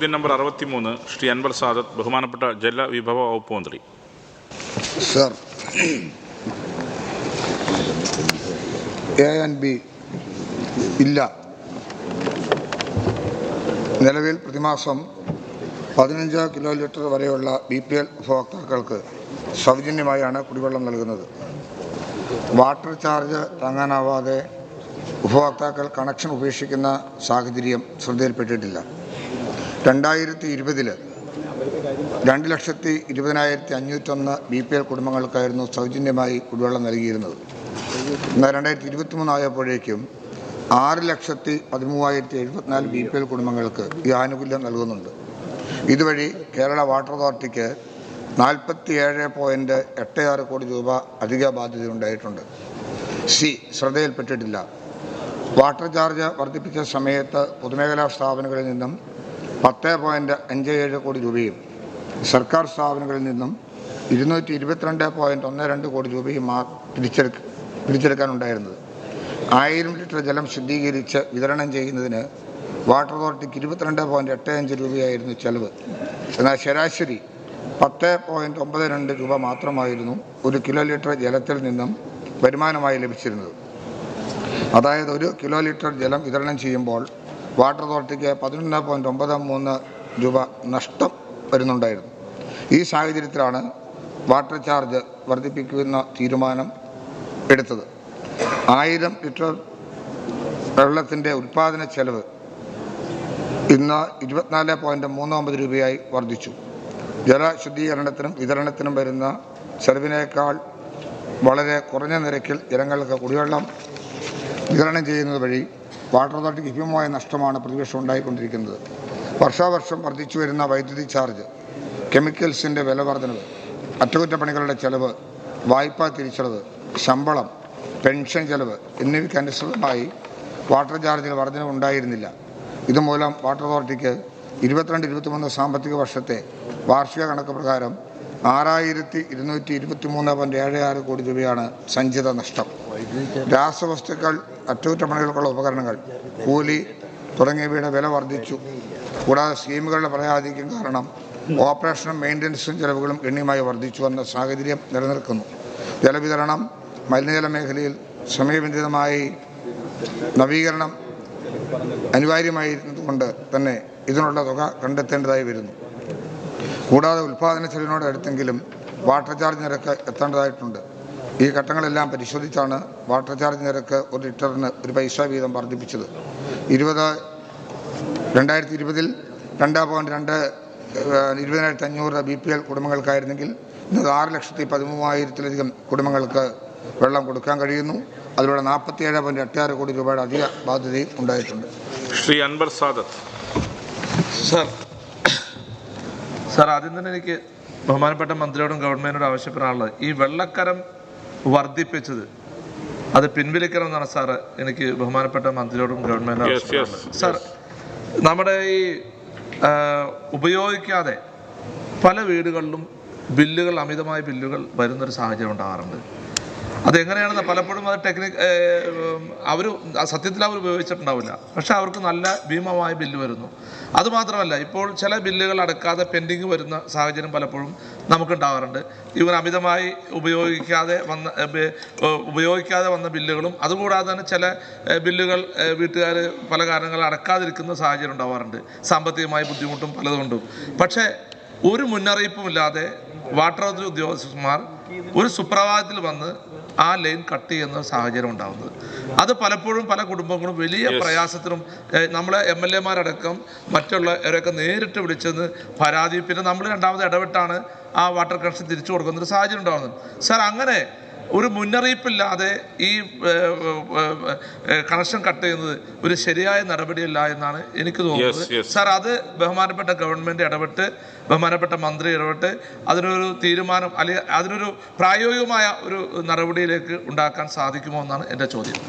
ചോദ്യം നമ്പർ അറുപത്തിമൂന്ന് ശ്രീ അൻവർ സാദത്ത് ബഹുമാനപ്പെട്ട ജലവിഭവ വകുപ്പ് മന്ത്രി. സർ എ ആൻഡ് ബി ഇല്ല. നിലവിൽ പ്രതിമാസം പതിനഞ്ച് കിലോ ലിറ്റർ വരെയുള്ള ബി പി എൽ ഉപഭോക്താക്കൾക്ക് സൗജന്യമായാണ് കുടിവെള്ളം നൽകുന്നത്. വാട്ടർ ചാർജ് താങ്ങാനാവാതെ ഉപഭോക്താക്കൾ കണക്ഷൻ ഉപേക്ഷിക്കുന്ന സാഹചര്യം ശ്രദ്ധയിൽപ്പെട്ടിട്ടില്ല. രണ്ടായിരത്തി ഇരുപതിൽ രണ്ട് ലക്ഷത്തി ഇരുപതിനായിരത്തി അഞ്ഞൂറ്റൊന്ന് ബി പി എൽ കുടുംബങ്ങൾക്കായിരുന്നു സൗജന്യമായി കുടിവെള്ളം നൽകിയിരുന്നത്. എന്നാൽ രണ്ടായിരത്തി ഇരുപത്തി മൂന്നായപ്പോഴേക്കും ആറ് ലക്ഷത്തി പതിമൂവായിരത്തി എഴുപത്തിനാല് ബി പി എൽ കുടുംബങ്ങൾക്ക് ഈ ആനുകൂല്യം നൽകുന്നുണ്ട്. ഇതുവഴി കേരള വാട്ടർ അതോറിറ്റിക്ക് നാൽപ്പത്തി ഏഴ് പോയിന്റ് എട്ട് ആറ് കോടി രൂപ അധിക ബാധ്യത ഉണ്ടായിട്ടുണ്ട്. സി ശ്രദ്ധയിൽപ്പെട്ടിട്ടില്ല. വാട്ടർ ചാർജ് വർദ്ധിപ്പിച്ച സമയത്ത് പൊതുമേഖലാ സ്ഥാപനങ്ങളിൽ നിന്നും പത്ത് പോയിന്റ് അഞ്ച് ഏഴ് കോടി രൂപയും സർക്കാർ സ്ഥാപനങ്ങളിൽ നിന്നും ഇരുന്നൂറ്റി ഇരുപത്തിരണ്ട് പോയിന്റ് ഒന്ന് രണ്ട് കോടി രൂപയും ആ പിടിച്ചെടുക്ക പിടിച്ചെടുക്കാനുണ്ടായിരുന്നത്. ആയിരം ലിറ്റർ ജലം ശുദ്ധീകരിച്ച് വിതരണം ചെയ്യുന്നതിന് വാട്ടർ അതോറിറ്റിക്ക് ഇരുപത്തിരണ്ട് പോയിന്റ് എട്ട് അഞ്ച് രൂപയായിരുന്നു ചെലവ്. എന്നാൽ ശരാശരി പത്ത് പോയിന്റ് ഒമ്പത് രണ്ട് രൂപ മാത്രമായിരുന്നു ഒരു കിലോ ലിറ്റർ ജലത്തിൽ നിന്നും വരുമാനമായി ലഭിച്ചിരുന്നത്. അതായത് ഒരു കിലോ ലിറ്റർ ജലം വിതരണം ചെയ്യുമ്പോൾ വാട്ടർ അതോറിറ്റിക്ക് പതിനൊന്ന് പോയിന്റ് ഒമ്പത് മൂന്ന് രൂപ നഷ്ടം വരുന്നുണ്ടായിരുന്നു. ഈ സാഹചര്യത്തിലാണ് വാട്ടർ ചാർജ് വർദ്ധിപ്പിക്കുന്ന തീരുമാനം എടുത്തത്. ആയിരം ലിറ്റർ വെള്ളത്തിന്റെ ഉൽപ്പാദന ചെലവ് ഇന്ന് ഇരുപത്തിനാല് പോയിന്റ് മൂന്ന് ഒമ്പത് രൂപയായി വർദ്ധിച്ചു. ജലശുദ്ധീകരണത്തിനും വിതരണത്തിനും വരുന്ന ചെലവിനേക്കാൾ വളരെ കുറഞ്ഞ നിരക്കിൽ ജനങ്ങൾക്ക് കുടിവെള്ളം വിതരണം ചെയ്യുന്നത് വഴി വാട്ടർ അതോറിറ്റിക്ക് ഭീമമായ നഷ്ടമാണ് പ്രതിപക്ഷം ഉണ്ടായിക്കൊണ്ടിരിക്കുന്നത്. വർഷാവർഷം വർദ്ധിച്ചു വരുന്ന വൈദ്യുതി ചാർജ് കെമിക്കൽസിന്റെ വില വർധനവ് അറ്റകുറ്റപ്പണികളുടെ ചെലവ് വായ്പാ തിരിച്ചടവ് ശമ്പളം പെൻഷൻ ചെലവ് എന്നിവയ്ക്ക് അനുസൃതമായി വാട്ടർ ചാർജിൽ വർധനവ് ഉണ്ടായിരുന്നില്ല. ഇതുമൂലം വാട്ടർ അതോറിറ്റിക്ക് ഇരുപത്തിരണ്ട് ഇരുപത്തിമൂന്ന് സാമ്പത്തിക വർഷത്തെ വാർഷിക കണക്ക് പ്രകാരം ആറായിരത്തി ഇരുന്നൂറ്റി ഇരുപത്തി മൂന്ന് പോയിന്റ് ഏഴ് ആറ് കോടി രൂപയാണ് സഞ്ചിത നഷ്ടം. രാസവസ്തുക്കൾ അറ്റകുറ്റപ്പണികൾക്കുള്ള ഉപകരണങ്ങൾ കൂലി തുടങ്ങിയവയുടെ വില വർദ്ധിച്ചു. കൂടാതെ സ്കീമുകളുടെ പരാതിക്കും കാരണം ഓപ്പറേഷനും മെയിന്റനൻസും ചെലവുകളും ഗണ്യമായി വർദ്ധിച്ചു വന്ന സാഹചര്യം നിലനിൽക്കുന്നു. ജലവിതരണം മലിനജല മേഖലയിൽ സമയബന്ധിതമായി നവീകരണം അനിവാര്യമായിരുന്നതുകൊണ്ട് തന്നെ ഇതിനുള്ള തുക കണ്ടെത്തേണ്ടതായി വരുന്നു. കൂടാതെ ഉൽപ്പാദന ചെലവിനോട് അടുത്തെങ്കിലും വാട്ടർ ചാർജ് നിരക്ക് എത്തേണ്ടതായിട്ടുണ്ട്. ഈ ഘട്ടങ്ങളെല്ലാം പരിശോധിച്ചാണ് വാട്ടർ ചാർജ് നിരക്ക് ഒരു ലിറ്ററിന് ഒരു പൈസ വീതം വർദ്ധിപ്പിച്ചത്. ഇരുപത് രണ്ടായിരത്തി ഇരുപതിൽ രണ്ട് പോയിന്റ് രണ്ട് ഇരുപതിനായിരത്തി അഞ്ഞൂറ് ബി പി എൽ കുടുംബങ്ങൾക്കായിരുന്നെങ്കിൽ ഇന്നത് ആറ് ലക്ഷത്തി പതിമൂവായിരത്തിലധികം കുടുംബങ്ങൾക്ക് വെള്ളം കൊടുക്കാൻ കഴിയുന്നു. അതിലൂടെ നാൽപ്പത്തിയേഴ് പോയിന്റ് എട്ട് ആറ് കോടി രൂപയുടെ അധിക ബാധ്യതയും ഉണ്ടായിട്ടുണ്ട്. ശ്രീ അൻവർ സാദത്ത്. സാർ സാർ ആദ്യം തന്നെ എനിക്ക് ബഹുമാനപ്പെട്ട മന്ത്രിയോടും ഗവൺമെന്റിനോടും ആവശ്യപ്പെടാനുള്ളത് ഈ വെള്ളക്കരം വർദ്ധിപ്പിച്ചത് അത് പിൻവലിക്കണം എന്നാണ് സാർ എനിക്ക് ബഹുമാനപ്പെട്ട മന്ത്രിയോടും ഗവൺമെന്റിനോടും സാർ നമ്മുടെ ഈ ഉപയോഗിക്കാതെ പല വീടുകളിലും ബില്ലുകൾ അമിതമായ ബില്ലുകൾ വരുന്നൊരു സാഹചര്യം ഉണ്ടാകാറുണ്ട്. അതെങ്ങനെയാണെന്ന് പലപ്പോഴും അത് ടെക്നിക്ക് അവർ സത്യത്തിൽ അവർ ഉപയോഗിച്ചിട്ടുണ്ടാവില്ല. പക്ഷെ അവർക്ക് നല്ല ഭീമമായ ബില്ല് വരുന്നു. അതുമാത്രമല്ല ഇപ്പോൾ ചില ബില്ലുകൾ അടക്കാതെ പെൻഡിങ് വരുന്ന സാഹചര്യം പലപ്പോഴും നമുക്കുണ്ടാവാറുണ്ട് ഇവർ അമിതമായി ഉപയോഗിക്കാതെ വന്ന ഉപയോഗിക്കാതെ വന്ന ബില്ലുകളും അതുകൂടാതെ തന്നെ ചില ബില്ലുകൾ വീട്ടുകാർ പല കാരണങ്ങൾ അടക്കാതിരിക്കുന്ന സാഹചര്യം ഉണ്ടാവാറുണ്ട്. സാമ്പത്തികമായ ബുദ്ധിമുട്ടും പലതുകൊണ്ടും. പക്ഷേ ഒരു മുന്നറിയിപ്പുമില്ലാതെ വാട്ടർ അതോറിറ്റി ഉദ്യോഗസ്ഥന്മാർ ഒരു സുപ്രഭാതത്തിൽ വന്ന് ആ ലൈൻ കട്ട് ചെയ്യുന്ന സാഹചര്യം ഉണ്ടാകുന്നത് അത് പലപ്പോഴും പല കുടുംബങ്ങളും വലിയ പ്രയാസത്തിനും നമ്മളെ എം എൽ എമാരടക്കം മറ്റുള്ളവരൊക്കെ നേരിട്ട് വിളിച്ചെന്ന് പരാതി പിന്നെ നമ്മൾ രണ്ടാമത് ഇടപെട്ടാണ് ആ വാട്ടർ കണക്ഷൻ തിരിച്ചു കൊടുക്കുന്ന ഒരു സാഹചര്യം ഉണ്ടാകുന്നത് സാർ അങ്ങനെ ഒരു മുന്നറിയിപ്പില്ലാതെ ഈ കണക്ഷൻ കട്ട് ചെയ്യുന്നത് ഒരു ശരിയായ നടപടിയല്ല എന്നാണ് എനിക്ക് തോന്നുന്നത്. സാർ അത് ബഹുമാനപ്പെട്ട ഗവൺമെന്റ് ഇടപെട്ട് ബഹുമാനപ്പെട്ട മന്ത്രി ഇടപെട്ട് അതിനൊരു തീരുമാനം അല്ലെങ്കിൽ അതിനൊരു പ്രായോഗികമായ ഒരു നടപടിയിലേക്ക് ഉണ്ടാക്കാൻ സാധിക്കുമോ എന്നാണ് എന്റെ ചോദ്യം.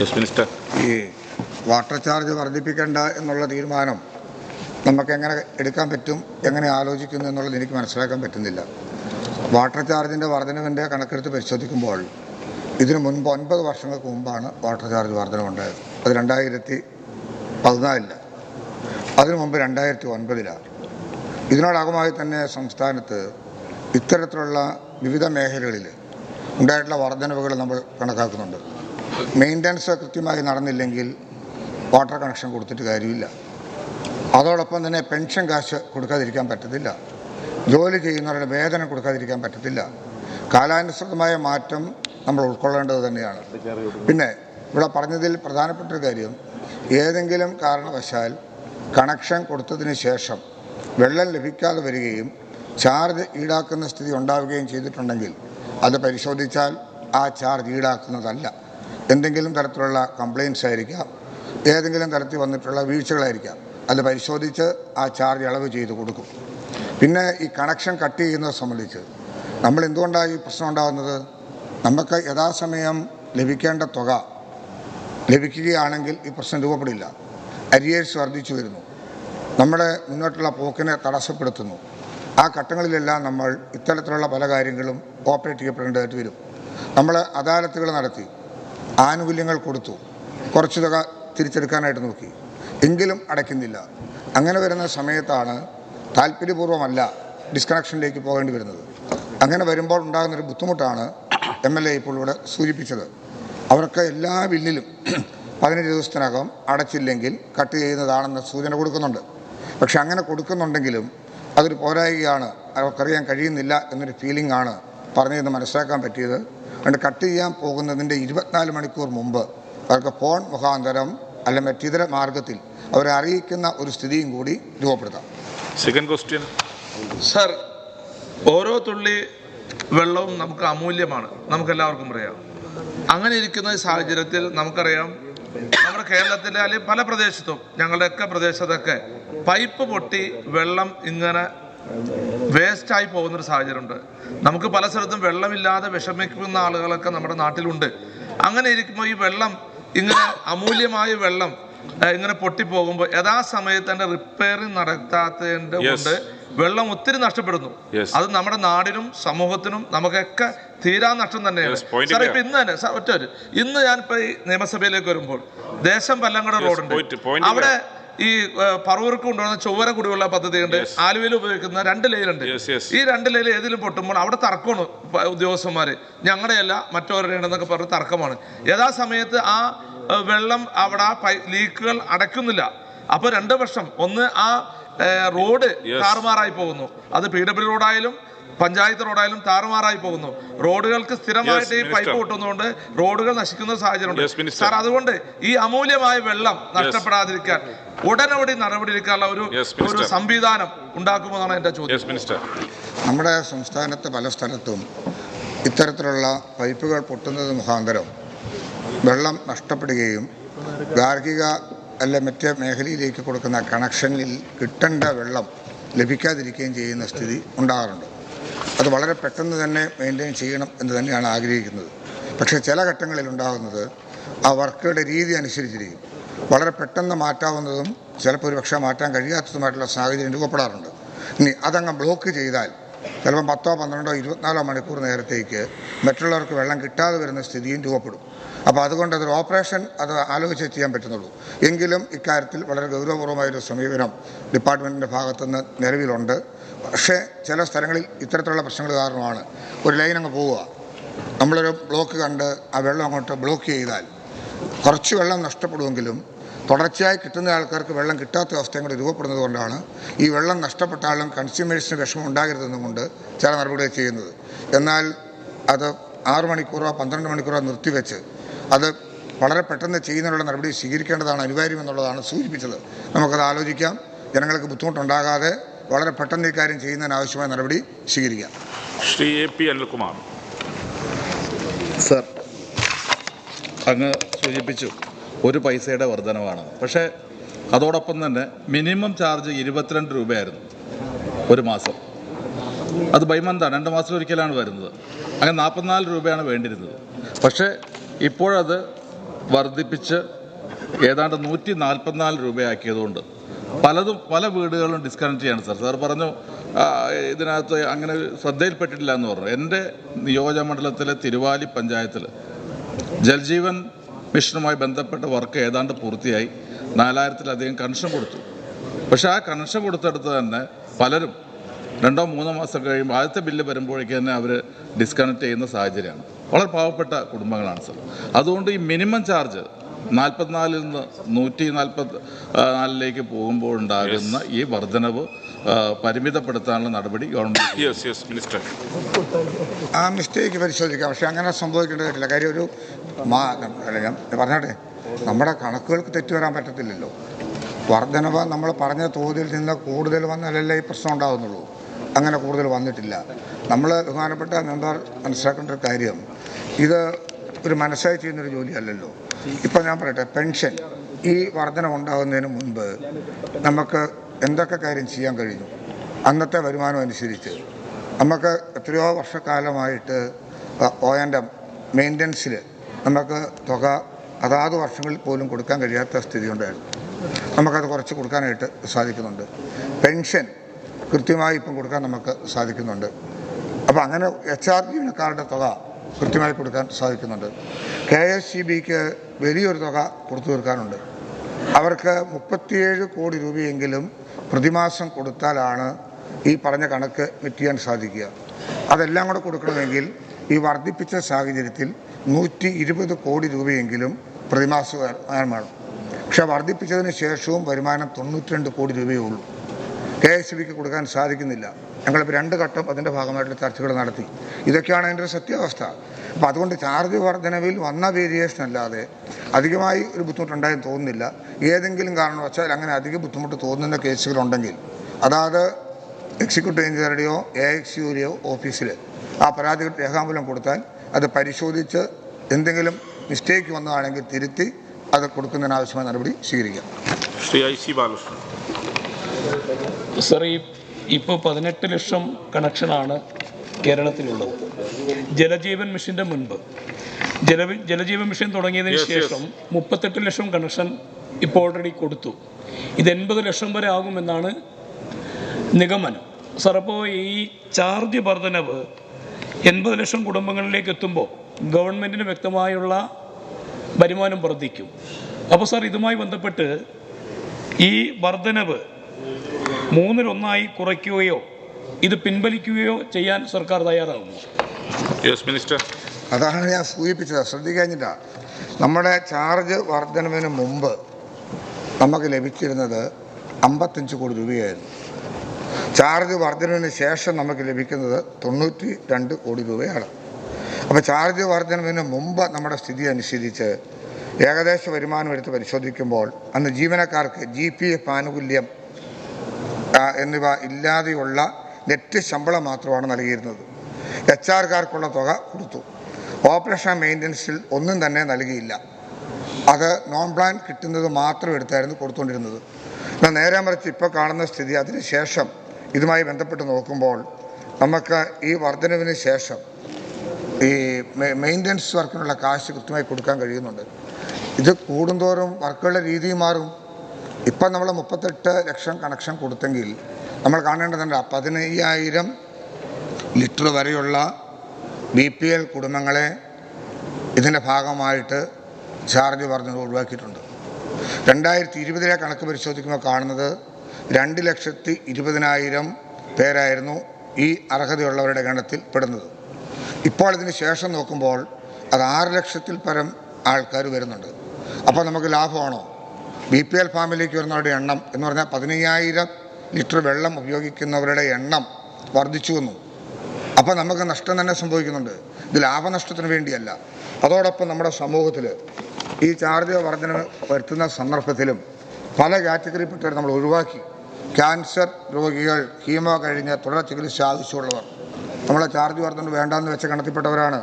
യെസ് മിനിസ്റ്റർ ഈ വാട്ടർ ചാർജ് വർദ്ധിപ്പിക്കേണ്ട എന്നുള്ള തീരുമാനം നമുക്ക് എങ്ങനെ എടുക്കാൻ പറ്റും എങ്ങനെ ആലോചിക്കുന്നു എന്നുള്ളത് എനിക്ക് മനസ്സിലാക്കാൻ പറ്റുന്നില്ല. വാട്ടർ ചാർജിന്റെ വർധനവിന്റെ കണക്കെടുത്ത് പരിശോധിക്കുമ്പോൾ ഇതിനു മുൻപ് ഒൻപത് വർഷങ്ങൾക്ക് മുമ്പാണ് വാട്ടർ ചാർജ് വർധനമുണ്ടായത് അത് രണ്ടായിരത്തി പതിനാലിൽ. അതിനു മുമ്പ് രണ്ടായിരത്തി ഒൻപതിലാണ് ഇതിനോടകമായി തന്നെ സംസ്ഥാനത്ത് ഇത്തരത്തിലുള്ള വിവിധ മേഖലകളിൽ ഉണ്ടായിട്ടുള്ള വർധനവുകൾ നമ്മൾ കണക്കാക്കുന്നുണ്ട്. മെയിന്റനൻസ് കൃത്യമായി നടന്നില്ലെങ്കിൽ വാട്ടർ കണക്ഷൻ കൊടുത്തിട്ട് കാര്യമില്ല. അതോടൊപ്പം തന്നെ പെൻഷൻ കാശ് കൊടുക്കാതിരിക്കാൻ പറ്റത്തില്ല. ജോലി ചെയ്യുന്നവരുടെ വേതനം കൊടുക്കാതിരിക്കാൻ പറ്റത്തില്ല. കാലാനുസൃതമായ മാറ്റം നമ്മൾ ഉൾക്കൊള്ളേണ്ടത് തന്നെയാണ്. പിന്നെ ഇവിടെ പറഞ്ഞതിൽ പ്രധാനപ്പെട്ട ഒരു കാര്യം ഏതെങ്കിലും കാരണവശാൽ കണക്ഷൻ കൊടുത്തതിന് ശേഷം വെള്ളം ലഭിക്കാതെ വരികയും ചാർജ് ഈടാക്കുന്ന സ്ഥിതി ഉണ്ടാവുകയും ചെയ്തിട്ടുണ്ടെങ്കിൽ അത് പരിശോധിച്ചാൽ ആ ചാർജ് ഈടാക്കുന്നതല്ല. എന്തെങ്കിലും തരത്തിലുള്ള കംപ്ലയിൻസ് ആയിരിക്കാം ഏതെങ്കിലും തരത്തിൽ വന്നിട്ടുള്ള വീഴ്ചകളായിരിക്കാം. അത് പരിശോധിച്ച് ആ ചാർജ് ഇളവ് ചെയ്ത് കൊടുക്കും. പിന്നെ ഈ കണക്ഷൻ കട്ട് ചെയ്യുന്നത് സംബന്ധിച്ച് നമ്മൾ എന്തുകൊണ്ടാണ് ഈ പ്രശ്നം ഉണ്ടാകുന്നത്? നമുക്ക് യഥാസമയം ലഭിക്കേണ്ട തുക ലഭിക്കുകയാണെങ്കിൽ ഈ പ്രശ്നം രൂപപ്പെടില്ല. അരിയേഴ്സ് വർദ്ധിച്ചു വരുന്നു. നമ്മുടെ മുന്നോട്ടുള്ള പോക്കിനെ തടസ്സപ്പെടുത്തുന്നു. ആ ഘട്ടങ്ങളിലെല്ലാം നമ്മൾ ഇത്തരത്തിലുള്ള പല കാര്യങ്ങളും ഓപ്പറേറ്റ് ചെയ്യപ്പെടേണ്ടതായിട്ട് വരും. നമ്മൾ അദാലത്തുകൾ നടത്തി ആനുകൂല്യങ്ങൾ കൊടുത്തു കുറച്ച് തുക തിരിച്ചെടുക്കാനായിട്ട് നോക്കി. എങ്കിലും അടയ്ക്കുന്നില്ല. അങ്ങനെ വരുന്ന സമയത്താണ് താല്പര്യപൂർവമല്ല ഡിസ്കണക്ഷനിലേക്ക് പോകേണ്ടി വരുന്നത്. അങ്ങനെ വരുമ്പോൾ ഉണ്ടാകുന്നൊരു ബുദ്ധിമുട്ടാണ് എം എൽ എ ഇപ്പോൾ ഇവിടെ സൂചിപ്പിച്ചത്. അവർക്ക് എല്ലാ ബില്ലിലും പതിനഞ്ച് ദിവസത്തിനകം അടച്ചില്ലെങ്കിൽ കട്ട് ചെയ്യുന്നതാണെന്ന സൂചന കൊടുക്കുന്നുണ്ട്. പക്ഷെ അങ്ങനെ കൊടുക്കുന്നുണ്ടെങ്കിലും അതൊരു പോരായികയാണ്. അവർക്കറിയാൻ കഴിയുന്നില്ല എന്നൊരു ഫീലിംഗ് ആണ് പറഞ്ഞതെന്ന് മനസ്സിലാക്കാൻ പറ്റിയത്. അതുകൊണ്ട് കട്ട് ചെയ്യാൻ പോകുന്നതിന്റെ ഇരുപത്തിനാല് മണിക്കൂർ മുമ്പ് അവർക്ക് ഫോൺ മുഖാന്തരം അല്ല മറ്റിതര മാർഗത്തിൽ അവരെ അറിയിക്കുന്ന ഒരു സ്ഥിതിയും കൂടി രൂപപ്പെടുത്താം. സെക്കൻഡ് ക്വസ്റ്റ്യൻ സർ ഓരോ തുള്ളി വെള്ളവും നമുക്ക് അമൂല്യമാണ്. നമുക്കെല്ലാവർക്കും അറിയാം. അങ്ങനെ ഇരിക്കുന്ന സാഹചര്യത്തിൽ നമുക്കറിയാം നമ്മുടെ കേരളത്തിലെ അല്ലെങ്കിൽ പല പ്രദേശത്തും ഞങ്ങളുടെയൊക്കെ പ്രദേശത്തൊക്കെ പൈപ്പ് പൊട്ടി വെള്ളം ഇങ്ങനെ വേസ്റ്റായി പോകുന്നൊരു സാഹചര്യമുണ്ട്. നമുക്ക് പല സ്ഥലത്തും വെള്ളമില്ലാതെ വിഷമിക്കുന്ന ആളുകളൊക്കെ നമ്മുടെ നാട്ടിലുണ്ട്. അങ്ങനെ ഇരിക്കുമ്പോൾ ഈ വെള്ളം ഇങ്ങനെ അമൂല്യമായ വെള്ളം ഇങ്ങനെ പൊട്ടിപ്പോകുമ്പോൾ യഥാസമയത്ത് തന്നെ റിപ്പയറിംഗ് നടത്താത്തതിന്റെ. കൊണ്ട് വെള്ളം ഒത്തിരി നഷ്ടപ്പെടുന്നു. അത് നമ്മുടെ നാടിനും സമൂഹത്തിനും നമുക്കൊക്കെ തീരാ നഷ്ടം തന്നെയാണ്. സാർ ഇപ്പൊ ഇന്ന് തന്നെ സാർ ഒറ്റ ഇന്ന് ഞാനിപ്പോ ഈ നിയമസഭയിലേക്ക് വരുമ്പോൾ ദേശം പല്ലങ്കട റോഡുണ്ട്. അവിടെ ഈ പറവൂർക്ക് കൊണ്ടുവന്ന ചൊവ്വര കുടിവെള്ള പദ്ധതിയുണ്ട് ആലുവയിൽ ഉപയോഗിക്കുന്ന രണ്ട് ലൈനുണ്ട് yes. ഈ രണ്ട് ലൈൻ ഏതിലും പൊട്ടുമ്പോൾ അവിടെ തർക്കമാണ് ഉദ്യോഗസ്ഥന്മാര്. ഞങ്ങളുടെയല്ല മറ്റവരുടെ ഉണ്ടെന്നൊക്കെ പറഞ്ഞ് തർക്കമാണ്. യഥാസമയത്ത് ആ വെള്ളം അവിടെ ആ ലീക്കുകൾ അടയ്ക്കുന്നില്ല അപ്പൊ രണ്ട് വർഷം ഒന്ന് ആ റോഡ്. താറുമാറായി പോകുന്നു അത് പി ഡബ്ല്യു റോഡായാലും പഞ്ചായത്ത് റോഡായാലും താറുമാറായി പോകുന്നു റോഡുകൾക്ക് സ്ഥിരമായിട്ട് ഈ പൈപ്പ്. പൊട്ടുന്നതുകൊണ്ട് റോഡുകൾ നശിക്കുന്ന സാഹചര്യം സാഹചര്യമുണ്ട്. സാർ അതുകൊണ്ട് ഈ അമൂല്യമായ വെള്ളം നഷ്ടപ്പെടാതിരിക്കാൻ ഉടനടി നടപടി എടുക്കാനുള്ള ഒരു ഒരു. സംവിധാനം ഉണ്ടാക്കുമെന്നാണ് എന്റെ ചോദ്യം മിനിസ്റ്റർ നമ്മുടെ സംസ്ഥാനത്ത് പല സ്ഥലത്തും ഇത്തരത്തിലുള്ള പൈപ്പുകൾ പൊട്ടുന്നത് മുഖാന്തരം വെള്ളം നഷ്ടപ്പെടുകയും ഗാർഹിക അല്ല മറ്റ് മേഖലയിലേക്ക് കൊടുക്കുന്ന കണക്ഷനിൽ കിട്ടേണ്ട വെള്ളം ലഭിക്കാതിരിക്കുകയും ചെയ്യുന്ന സ്ഥിതി ഉണ്ടാകാറുണ്ട്. അത് വളരെ പെട്ടെന്ന് തന്നെ മെയിന്റെയിൻ ചെയ്യണം എന്ന് തന്നെയാണ് ആഗ്രഹിക്കുന്നത്. പക്ഷേ ചില ഘട്ടങ്ങളിൽ ഉണ്ടാകുന്നത് ആ വർക്കുകളുടെ രീതി അനുസരിച്ചിരിക്കും. വളരെ പെട്ടെന്ന് മാറ്റാവുന്നതും ചിലപ്പോൾ ഒരു പക്ഷേ മാറ്റാൻ കഴിയാത്തതുമായിട്ടുള്ള സാഹചര്യം രൂപപ്പെടാറുണ്ട്. ഇനി അതങ്ങ് ബ്ലോക്ക് ചെയ്താൽ ചിലപ്പോൾ പത്തോ പന്ത്രണ്ടോ ഇരുപത്തിനാലോ മണിക്കൂർ നേരത്തേക്ക് മറ്റുള്ളവർക്ക് വെള്ളം കിട്ടാതെ വരുന്ന സ്ഥിതിയും രൂപപ്പെടും. അപ്പോൾ അതുകൊണ്ട് അതൊരു ഓപ്പറേഷൻ അത് ആലോചിച്ച് ചെയ്യാൻ പറ്റുന്നുള്ളൂ. എങ്കിലും ഇക്കാര്യത്തിൽ വളരെ ഗൗരവപൂർവമായൊരു സമീപനം ഡിപ്പാർട്ട്മെന്റിന്റെ ഭാഗത്തുനിന്ന് നിലവിലുണ്ട്. പക്ഷേ ചില സ്ഥലങ്ങളിൽ ഇത്തരത്തിലുള്ള പ്രശ്നങ്ങൾ കാരണമാണ്. ഒരു ലൈൻ അങ്ങ് പോവുക. നമ്മളൊരു ബ്ലോക്ക് കണ്ട് ആ വെള്ളം അങ്ങോട്ട് ബ്ലോക്ക് ചെയ്താൽ കുറച്ച് വെള്ളം നഷ്ടപ്പെടുമെങ്കിലും തുടർച്ചയായി കിട്ടുന്ന ആൾക്കാർക്ക് വെള്ളം കിട്ടാത്ത അവസ്ഥയും കൂടെ രൂപപ്പെടുന്നത് കൊണ്ടാണ് ഈ വെള്ളം നഷ്ടപ്പെട്ടാലും കൺസ്യൂമേഴ്സിന് വിഷമം ഉണ്ടാകരുതെന്നും കൊണ്ട് ചില നടപടികൾ ചെയ്യുന്നത്. എന്നാൽ അത് ആറ് മണിക്കൂറോ പന്ത്രണ്ട് മണിക്കൂറോ നിർത്തിവെച്ച് അത് വളരെ പെട്ടെന്ന് ചെയ്യുന്നതിനുള്ള നടപടി സ്വീകരിക്കേണ്ടതാണ് അനിവാര്യമെന്നുള്ളതാണ് സൂചിപ്പിച്ചത്. നമുക്കത് ആലോചിക്കാം. ജനങ്ങൾക്ക് ബുദ്ധിമുട്ടുണ്ടാകാതെ വളരെ പെട്ടെന്ന് ഇക്കാര്യം ചെയ്യുന്നതിന് ആവശ്യമായ നടപടി സ്വീകരിക്കാം. Shri A P Anilkumar. Sir അങ്ങ് സൂചിപ്പിച്ചു. ഒരു പൈസയുടെ വർധനവാണ്. പക്ഷേ അതോടൊപ്പം തന്നെ മിനിമം ചാർജ് ഇരുപത്തിരണ്ട് രൂപയായിരുന്നു ഒരു മാസം. അത് ബൈമന്താണ് രണ്ട് മാസം ഒരിക്കലാണ് വരുന്നത്. അങ്ങനെ നാൽപ്പത്തിനാല് രൂപയാണ് വേണ്ടിയിരുന്നത്. പക്ഷേ ഇപ്പോഴത് വർദ്ധിപ്പിച്ച് ഏതാണ്ട് നൂറ്റി നാൽപ്പത്തിനാല് രൂപയാക്കിയതുകൊണ്ട് പലതും പല വീടുകളും ഡിസ്കണക്ട് ചെയ്യാണ് സാർ. സാർ പറഞ്ഞു ഇതിനകത്ത് അങ്ങനെ ശ്രദ്ധയിൽപ്പെട്ടിട്ടില്ല എന്ന് പറഞ്ഞു. എന്റെ നിയോജകമണ്ഡലത്തിലെ തിരുവാലി പഞ്ചായത്തിൽ ജൽജീവൻ മിഷനുമായി ബന്ധപ്പെട്ട വർക്ക് ഏതാണ്ട് പൂർത്തിയായി. നാലായിരത്തിലധികം കൺഷൻ കൊടുത്തു. പക്ഷേ ആ കണക്ഷൻ കൊടുത്തെടുത്ത് തന്നെ പലരും രണ്ടോ മൂന്നോ മാസം കഴിയുമ്പോൾ ആദ്യത്തെ ബില്ല് വരുമ്പോഴേക്ക് തന്നെ അവർ ഡിസ്കണക്ട് ചെയ്യുന്ന സാഹചര്യമാണ്. വളരെ പാവപ്പെട്ട കുടുംബങ്ങളാണ് സർ. അതുകൊണ്ട് ഈ മിനിമം ചാർജ് നാൽപ്പത്തിനാലിൽ നിന്ന് നൂറ്റി നാൽപ്പത്തി നാലിലേക്ക് പോകുമ്പോൾ ഉണ്ടാകുന്ന ഈ വർധനവ് പരിമിതപ്പെടുത്താനുള്ള നടപടി ഗവൺമെന്റ് യെസ് യെസ് മിനിസ്റ്റർ ആ മിസ്റ്റേക്ക് പരിശോധിക്കാം. പക്ഷെ അങ്ങനെ സംഭവിക്കേണ്ടതായിട്ടില്ല കാര്യം ഒരു അല്ല ഞാൻ പറഞ്ഞോട്ടെ. നമ്മുടെ കണക്കുകൾക്ക് തെറ്റു വരാൻ പറ്റത്തില്ലല്ലോ. വർധനവ് നമ്മൾ പറഞ്ഞ തോതിൽ നിന്ന് കൂടുതൽ വന്നാലല്ലേ ഈ പ്രശ്നം ഉണ്ടാകുന്നുള്ളൂ അങ്ങനെ കൂടുതൽ വന്നിട്ടില്ല. നമ്മൾ ബഹുമാനപ്പെട്ട മെമ്പർ മനസ്സിലാക്കേണ്ട ഒരു കാര്യം. ഇത് ഒരു മനസ്സായി ചെയ്യുന്നൊരു ജോലിയല്ലല്ലോ. ഇപ്പം ഞാൻ പറയട്ടെ പെൻഷൻ ഈ വർധന ഉണ്ടാകുന്നതിന് മുൻപ് നമുക്ക് എന്തൊക്കെ കാര്യം ചെയ്യാൻ കഴിഞ്ഞു? അന്നത്തെ വരുമാനം അനുസരിച്ച്. നമുക്ക് എത്രയോ വർഷക്കാലമായിട്ട് ഒ എന്റെ മെയിന്റനൻസിൽ നമുക്ക് തുക അതാത് വർഷങ്ങളിൽ പോലും കൊടുക്കാൻ കഴിയാത്ത സ്ഥിതി ഉണ്ടായിരുന്നു. നമുക്കത് കുറച്ച് കൊടുക്കാനായിട്ട് സാധിക്കുന്നുണ്ട്. പെൻഷൻ കൃത്യമായി ഇപ്പം കൊടുക്കാൻ നമുക്ക് സാധിക്കുന്നുണ്ട്. അപ്പോൾ അങ്ങനെ എച്ച് ആർ ജീവനക്കാരുടെ തുക കൃത്യമായി കൊടുക്കാൻ സാധിക്കുന്നുണ്ട്. കെ എസ് സി ബിക്ക് വലിയൊരു തുക കൊടുത്തു തീർക്കാനുണ്ട്. അവർക്ക് മുപ്പത്തിയേഴ് കോടി രൂപയെങ്കിലും പ്രതിമാസം കൊടുത്താലാണ് ഈ പറഞ്ഞ കണക്ക് മെറ്റ് സാധിക്കുക. അതെല്ലാം കൂടെ കൊടുക്കണമെങ്കിൽ ഈ വർദ്ധിപ്പിച്ച സാഹചര്യത്തിൽ നൂറ്റി ഇരുപത് കോടി രൂപയെങ്കിലും പ്രതിമാസം വേണം. പക്ഷെ വർദ്ധിപ്പിച്ചതിന് ശേഷവും വരുമാനം തൊണ്ണൂറ്റിരണ്ട് കോടി രൂപയേ ഉള്ളൂ. കെ എസ് ബിക്ക് കൊടുക്കാൻ സാധിക്കുന്നില്ല. ഞങ്ങളിപ്പോൾ രണ്ട് ഘട്ടം അതിന്റെ ഭാഗമായിട്ടുള്ള ചർച്ചകൾ നടത്തി. ഇതൊക്കെയാണ് അതിന്റെ ഒരു സത്യാവസ്ഥ. അപ്പോൾ അതുകൊണ്ട് ചാർജ് വർധനവിൽ വന്ന വേരിയേഷൻ അല്ലാതെ അധികമായി ഒരു ബുദ്ധിമുട്ടുണ്ടായെന്ന് തോന്നുന്നില്ല. ഏതെങ്കിലും കാരണവശാൽ അങ്ങനെ അധിക ബുദ്ധിമുട്ട് തോന്നുന്ന കേസുകളുണ്ടെങ്കിൽ അതായത് എക്സിക്യൂട്ടീവ് എഞ്ചിനീയറുടെയോ എ എക്സ് യുടെയോ ഓഫീസിൽ ആ പരാതി രേഖാമൂലം കൊടുത്താൽ അത് പരിശോധിച്ച് എന്തെങ്കിലും മിസ്റ്റേക്ക് വന്നതാണെങ്കിൽ തിരുത്തി അത് കൊടുക്കുന്നതിനാവശ്യമായ നടപടി സ്വീകരിക്കാം. Shri I C Balakrishnan. Sir ഈ ഇപ്പോൾ പതിനെട്ട് ലക്ഷം കണക്ഷനാണ് കേരളത്തിലുള്ളത്. ജലജീവൻ മിഷന്റെ മുൻപ്. ജല ജലജീവൻ മിഷൻ തുടങ്ങിയതിന്. ശേഷം മുപ്പത്തെട്ട് ലക്ഷം കണക്ഷൻ ഇപ്പോൾ ഓൾറെഡി കൊടുത്തു. ഇത് എൺപത് ലക്ഷം വരെ ആകുമെന്നാണ് നിഗമനം. സാർ അപ്പോൾ ഈ ചാർജ് വർധനവ് എൺപത് ലക്ഷം കുടുംബങ്ങളിലേക്ക് എത്തുമ്പോൾ ഗവൺമെന്റിന് വ്യക്തമായുള്ള വരുമാനം വർദ്ധിക്കും. അപ്പോൾ സാർ ഇതുമായി ബന്ധപ്പെട്ട് ഈ വർധനവ് മൂന്നിലൊന്നായി കുറയ്ക്കുകയോ ഇത് പിൻവലിക്കുകയോ ചെയ്യാൻ സർക്കാർ തയ്യാറാകുമോ? യെസ് മിനിസ്റ്റർ അതാണ് ഞാൻ സൂചിപ്പിച്ചത്. ശ്രദ്ധിക്കാഞ്ഞില്ല നമ്മുടെ ചാർജ് വർധനവിന് മുമ്പ് നമുക്ക് ലഭിച്ചിരുന്നത് അമ്പത്തഞ്ച് കോടി രൂപയായിരുന്നു. ചാർജ് വർധനവിന് ശേഷം നമുക്ക് ലഭിക്കുന്നത് തൊണ്ണൂറ്റി രണ്ട് കോടി രൂപയാണ്. അപ്പോൾ ചാർജ് വർധനവിന് മുമ്പ് നമ്മുടെ സ്ഥിതി അനുസരിച്ച് ഏകദേശ വരുമാനം എടുത്ത് പരിശോധിക്കുമ്പോൾ അന്ന് ജീവനക്കാർക്ക് ജി പി എഫ് ആനുകൂല്യം എന്നിവ ഇല്ലാതെയുള്ള നെറ്റ് ശമ്പളം മാത്രമാണ് നൽകിയിരുന്നത്. എച്ച് ആർക്കാർക്കുള്ള തുക കൊടുത്തു. ഓപ്പറേഷൻ മെയിന്റനൻസിൽ ഒന്നും തന്നെ നൽകിയില്ല. അത് നോൺ പ്ലാൻ കിട്ടുന്നത് മാത്രം എടുത്തായിരുന്നു കൊടുത്തുകൊണ്ടിരുന്നത്. എന്നാൽ നേരെ മറിച്ച് ഇപ്പോൾ കാണുന്ന സ്ഥിതി അതിനുശേഷം ഇതുമായി ബന്ധപ്പെട്ട് നോക്കുമ്പോൾ നമുക്ക് ഈ വർധനവിന് ശേഷം ഈ മെയിന്റനൻസ് വർക്കിനുള്ള കാശ് കൃത്യമായി കൊടുക്കാൻ കഴിയുന്നുണ്ട്. ഇത് കൂടുന്തോറും വർക്കുകളുടെ രീതി മാറും. ഇപ്പം നമ്മൾ മുപ്പത്തെട്ട് ലക്ഷം കണക്ഷൻ കൊടുത്തെങ്കിൽ നമ്മൾ കാണേണ്ടതുണ്ട് പതിനയ്യായിരം ലിറ്റർ വരെയുള്ള ബി പി എൽ കുടുംബങ്ങളെ ഇതിന്റെ ഭാഗമായിട്ട് ചാർജ് പറഞ്ഞത് ഒഴിവാക്കിയിട്ടുണ്ട്. രണ്ടായിരത്തി ഇരുപതിലെ കണക്ക് പരിശോധിക്കുമ്പോൾ കാണുന്നത് രണ്ട് ലക്ഷത്തി ഇരുപതിനായിരം പേരായിരുന്നു ഈ അർഹതയുള്ളവരുടെ ഗണത്തിൽ പെടുന്നത്. ഇപ്പോൾ ഇതിന് ശേഷം നോക്കുമ്പോൾ അത് ആറ് ലക്ഷത്തിൽ പരം ആൾക്കാർ വരുന്നുണ്ട്. അപ്പോൾ നമുക്ക് ലാഭമാണോ? ബി പി എൽ ഫാമിലിക്ക് വരുന്നവരുടെ എണ്ണം എന്ന് പറഞ്ഞാൽ പതിനയ്യായിരം ലിറ്റർ വെള്ളം ഉപയോഗിക്കുന്നവരുടെ എണ്ണം വർദ്ധിച്ചു വന്നു അപ്പോൾ നമുക്ക് നഷ്ടം തന്നെ സംഭവിക്കുന്നുണ്ട്. ഇത് ലാഭനഷ്ടത്തിന് വേണ്ടിയല്ല. അതോടൊപ്പം നമ്മുടെ സമൂഹത്തിൽ ഈ ചാർജ് വർധന വരുത്തുന്ന സന്ദർഭത്തിലും പല കാറ്റഗറിപ്പെട്ടവർ നമ്മൾ ഒഴിവാക്കി. ക്യാൻസർ രോഗികൾ ഹീമോ കഴിഞ്ഞ തുടർ ചികിത്സ ആവശ്യമുള്ളവർ. നമ്മളെ ചാർജ് വർധന വേണ്ടാന്ന് വെച്ച് കണ്ടെത്തിപ്പെട്ടവരാണ്.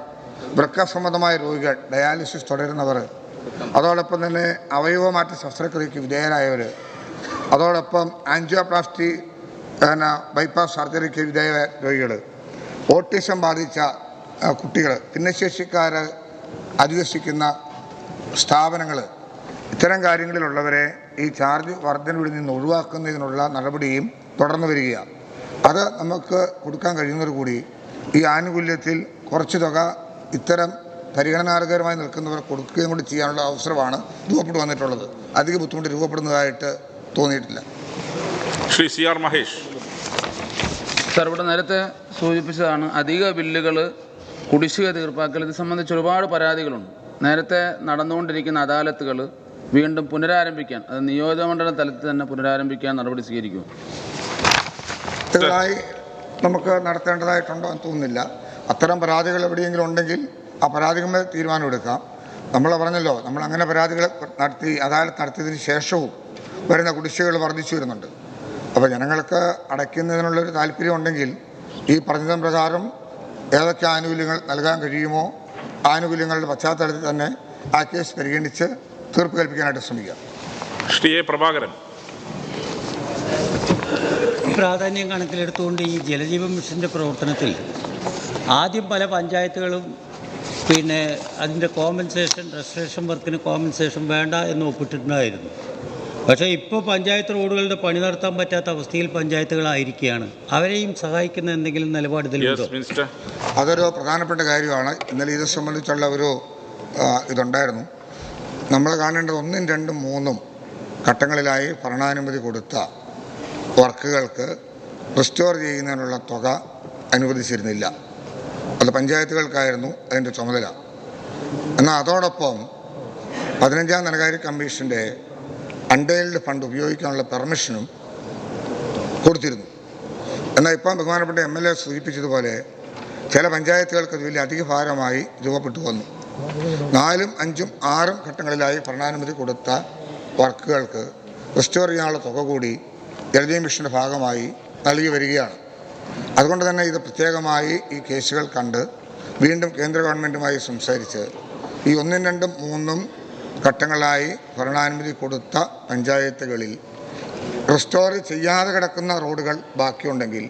വൃക്ക സംബന്ധമായ രോഗികൾ ഡയാലിസിസ് തുടരുന്നവർ അതോടൊപ്പം തന്നെ അവയവമാറ്റ ശസ്ത്രക്രിയയ്ക്ക് വിധേയരായവർ അതോടൊപ്പം ആൻജിയോപ്ലാസ്റ്റി പിന്നെ ബൈപ്പാസ് സർജറിക്ക് വിധേയ രോഗികൾ ഓട്ടിസം ബാധിച്ച കുട്ടികൾ ഭിന്നശേഷിക്കാർ അധിവസിക്കുന്ന സ്ഥാപനങ്ങൾ ഇത്തരം കാര്യങ്ങളിലുള്ളവരെ ഈ ചാർജ് വർധനവിൽ നിന്ന് ഒഴിവാക്കുന്നതിനുള്ള നടപടിയും തുടർന്നു വരികയാണ്. അത് നമുക്ക് കൊടുക്കാൻ കഴിയുന്നതോടു കൂടി ഈ ആനുകൂല്യത്തിൽ കുറച്ച് തുക ഇത്തരം പരിഗണനാർഹകരമായി നിൽക്കുന്നവർ കൊടുക്കുകയും കൂടി ചെയ്യാനുള്ള അവസരമാണ് രൂപപ്പെട്ടു വന്നിട്ടുള്ളത്. അധിക ബുദ്ധിമുട്ട് രൂപപ്പെടുന്നതായിട്ട് തോന്നിയിട്ടില്ല. Shri C R Mahesh. Sir ഇവിടെ നേരത്തെ സൂചിപ്പിച്ചതാണ് അധിക ബില്ലുകൾ കുടിശ്ശിക തീർപ്പാക്കൽ ഇത് സംബന്ധിച്ച് ഒരുപാട് പരാതികളുണ്ട്. നേരത്തെ നടന്നുകൊണ്ടിരിക്കുന്ന അദാലത്തുകൾ വീണ്ടും പുനരാരംഭിക്കാൻ അത് നിയോജകമണ്ഡലം തലത്തിൽ തന്നെ പുനരാരംഭിക്കാൻ നടപടി സ്വീകരിക്കും നമുക്ക് നടത്തേണ്ടതായിട്ടുണ്ടോ എന്ന് തോന്നുന്നില്ല. അത്തരം പരാതികൾ എവിടെയെങ്കിലും ഉണ്ടെങ്കിൽ ആ പരാതികളുടെ തീരുമാനമെടുക്കാം. നമ്മൾ പറഞ്ഞല്ലോ നമ്മൾ അങ്ങനെ പരാതികൾ നടത്തി അദാലത്ത് നടത്തിയതിന് ശേഷവും വരുന്ന കുടിശ്ശികൾ വർദ്ധിച്ചു വരുന്നുണ്ട്. അപ്പോൾ ജനങ്ങൾക്ക് അടയ്ക്കുന്നതിനുള്ളൊരു താല്പര്യം ഉണ്ടെങ്കിൽ ഈ പറഞ്ഞതിന് പ്രകാരം ഏതൊക്കെ ആനുകൂല്യങ്ങൾ നൽകാൻ കഴിയുമോ ആനുകൂല്യങ്ങളുടെ പശ്ചാത്തലത്തിൽ തന്നെ ആ കേസ് പരിഗണിച്ച് തീർപ്പ് കൽപ്പിക്കാനായിട്ട് ശ്രമിക്കാം. ശ്രീ എ പ്രഭാകരൻ. പ്രാധാന്യം കണക്കിലെടുത്തുകൊണ്ട് ഈ ജലജീവൻ മിഷന്റെ പ്രവർത്തനത്തിൽ ആദ്യം പല പഞ്ചായത്തുകളും പിന്നെ അതിന്റെ കോമ്പൻസേഷൻ റെസ്ട്രേഷൻ വർക്കിന് കോമ്പൻസേഷൻ വേണ്ട എന്ന് ഒപ്പിട്ടിട്ടുണ്ടായിരുന്നു. പക്ഷേ ഇപ്പോൾ പഞ്ചായത്ത് റോഡുകളുടെ പണി നടത്താൻ പറ്റാത്ത അവസ്ഥയിൽ പഞ്ചായത്തുകളായിരിക്കുകയാണ്. അവരെയും സഹായിക്കുന്ന എന്തെങ്കിലും നിലപാട് ഇതിലുണ്ടോ? യെസ് മിനിസ്റ്റർ അതൊരു പ്രധാനപ്പെട്ട കാര്യമാണ്. ഇന്നലെ ഇത് സംബന്ധിച്ചുള്ള ഒരു ഇതുണ്ടായിരുന്നു. നമ്മൾ കാണേണ്ടത് ഒന്നും രണ്ടും മൂന്നും ഘട്ടങ്ങളിലായി ഭരണാനുമതി കൊടുത്ത വർക്കുകൾക്ക് റിസ്റ്റോർ ചെയ്യുന്നതിനുള്ള തുക അനുവദിച്ചിരുന്നില്ല. അത് പഞ്ചായത്തുകൾക്കായിരുന്നു അതിന്റെ ചുമതല. എന്നാൽ അതോടൊപ്പം പതിനഞ്ചാം ധനകാര്യ കമ്മീഷന്റെ അൺഡെയിൽഡ് ഫണ്ട് ഉപയോഗിക്കാനുള്ള പെർമിഷനും കൊടുത്തിരുന്നു. എന്നാൽ ഇപ്പം ബഹുമാനപ്പെട്ട എം എൽ എ സൂചിപ്പിച്ചതുപോലെ ചില പഞ്ചായത്തുകൾക്ക് അത് വലിയ അധിക ഭാരമായി രൂപപ്പെട്ടു വന്നു. നാലും അഞ്ചും ആറും ഘട്ടങ്ങളിലായി ഭരണാനുമതി കൊടുത്ത വർക്കുകൾക്ക് റിസ്റ്റോർ ചെയ്യാനുള്ള തുക കൂടി ജലജീവൻ മിഷന്റെ ഭാഗമായി നൽകി വരികയാണ്. അതുകൊണ്ട് തന്നെ ഇത് പ്രത്യേകമായി ഈ കേസുകൾ കണ്ട് വീണ്ടും കേന്ദ്ര ഗവൺമെന്റുമായി സംസാരിച്ച് ഈ ഒന്നും രണ്ടും മൂന്നും ഘട്ടങ്ങളായി ഭരണാനുമതി കൊടുത്ത പഞ്ചായത്തുകളിൽ റിസ്റ്റോർ ചെയ്യാതെ കിടക്കുന്ന റോഡുകൾ ബാക്കിയുണ്ടെങ്കിൽ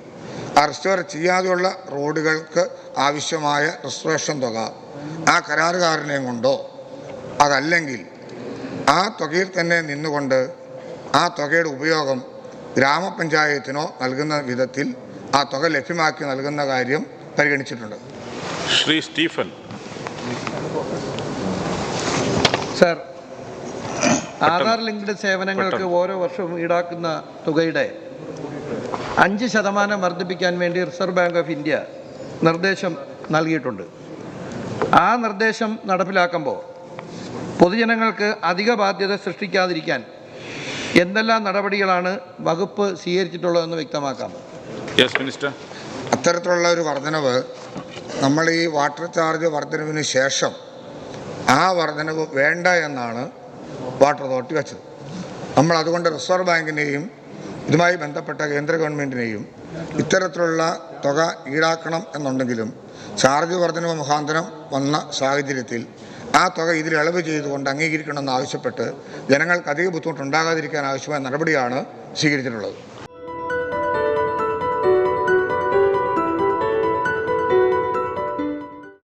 ആ റിസ്റ്റോർ ചെയ്യാതെയുള്ള റോഡുകൾക്ക് ആവശ്യമായ റിസ്റ്റോറേഷൻ തുക ആ കരാറുകാരനെയും കൊണ്ടോ? അതല്ലെങ്കിൽ ആ തുകയിൽ തന്നെ നിന്നുകൊണ്ട് ആ തുകയുടെ ഉപയോഗം ഗ്രാമപഞ്ചായത്തിനോ നൽകുന്ന വിധത്തിൽ ആ തുക ലഭ്യമാക്കി നൽകുന്ന കാര്യം പരിഗണിച്ചിട്ടുണ്ട്. Shri Stephen. Sir Aadhaar linked സേവനങ്ങൾക്ക് ഓരോ വർഷവും ഈടാക്കുന്ന തുകയുടെ അഞ്ച് ശതമാനം വർദ്ധിപ്പിക്കാൻ വേണ്ടി റിസർവ് ബാങ്ക് ഓഫ് ഇന്ത്യ നിർദ്ദേശം നൽകിയിട്ടുണ്ട്. ആ നിർദ്ദേശം നടപ്പിലാക്കുമ്പോൾ പൊതുജനങ്ങൾക്ക് അധിക ബാധ്യത സൃഷ്ടിക്കാതിരിക്കാൻ എന്തെല്ലാം നടപടികളാണ് വകുപ്പ് സ്വീകരിച്ചിട്ടുള്ളതെന്ന് വ്യക്തമാക്കാം. യെസ് മിനിസ്റ്റർ ഒരു വർധനവ് നമ്മൾ ഈ വാട്ടർ ചാർജ് വർധനവിന് ശേഷം ആ വർധനവ് വേണ്ട എന്നാണ് വാട്ടർ അതോറിറ്റി വെച്ചത്. നമ്മൾ അതുകൊണ്ട് റിസർവ് ബാങ്കിനെയും ഇതുമായി ബന്ധപ്പെട്ട കേന്ദ്ര ഗവൺമെന്റിനെയും ഇത്തരത്തിലുള്ള തുക ഈടാക്കണം എന്നുണ്ടെങ്കിലും ചാർജ് വർധനവ് മുഖാന്തരം വന്ന സാഹചര്യത്തിൽ ആ തുക ഇതിൽ ഇളവ് ചെയ്തുകൊണ്ട് അംഗീകരിക്കണമെന്ന് ആവശ്യപ്പെട്ട് ജനങ്ങൾക്ക് അധിക ബുദ്ധിമുട്ടുണ്ടാകാതിരിക്കാൻ ആവശ്യമായ നടപടിയാണ് സ്വീകരിച്ചിട്ടുള്ളത്.